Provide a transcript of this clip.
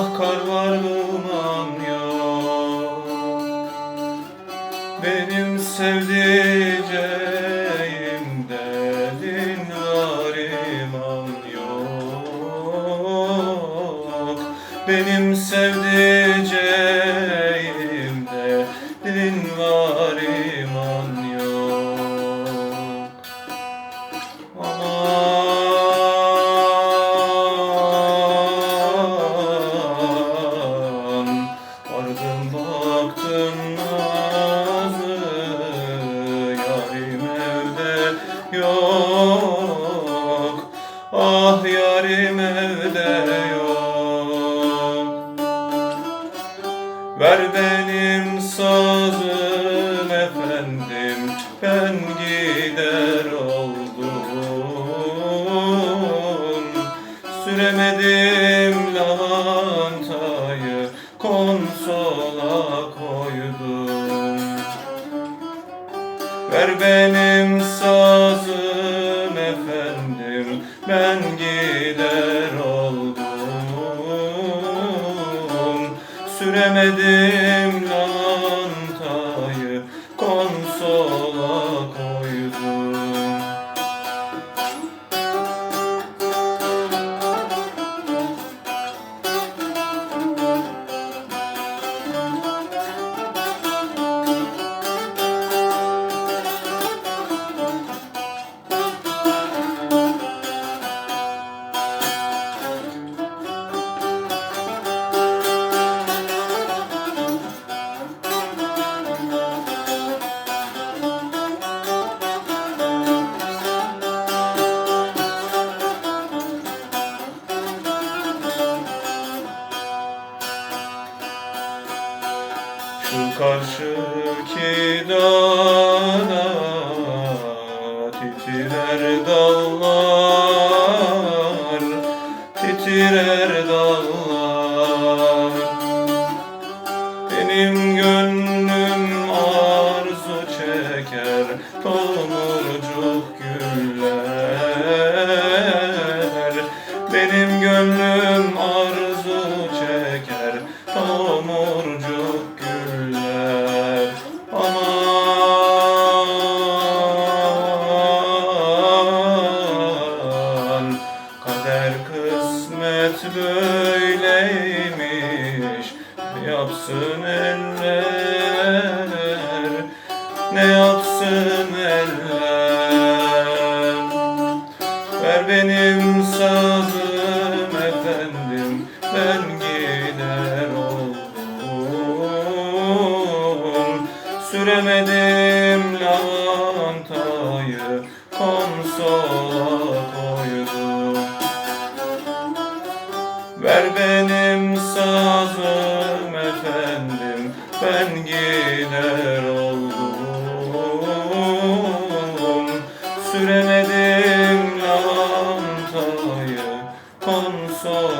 Ah kar var duman Benim sevdiceğimde din var iman yok. Benim sevdiceğimde din var iman yok. Aman baktım nazlı Yarim evde yok. Ah yarim evde yok. Ver benim sazım efendim Ben gider oldum. Süremedim lavantayı Konsola koydum. Ver benim sazım efendim Ben gider oldum. Süremedim Şu karşıki dağda titrer dallar, titrer dallar. Benim gönlüm arzu çeker tomurcuk güller. Benim gönlüm arzu kısmet böyleymiş. Yapsın eller? Ne yapsın eller? Ver benim sazım efendim. Ben gider oldum. Süremedim lavantayı. Konsola Ver benim sazım efendim Ben gider oldum. Süremedim lavantayı Konsola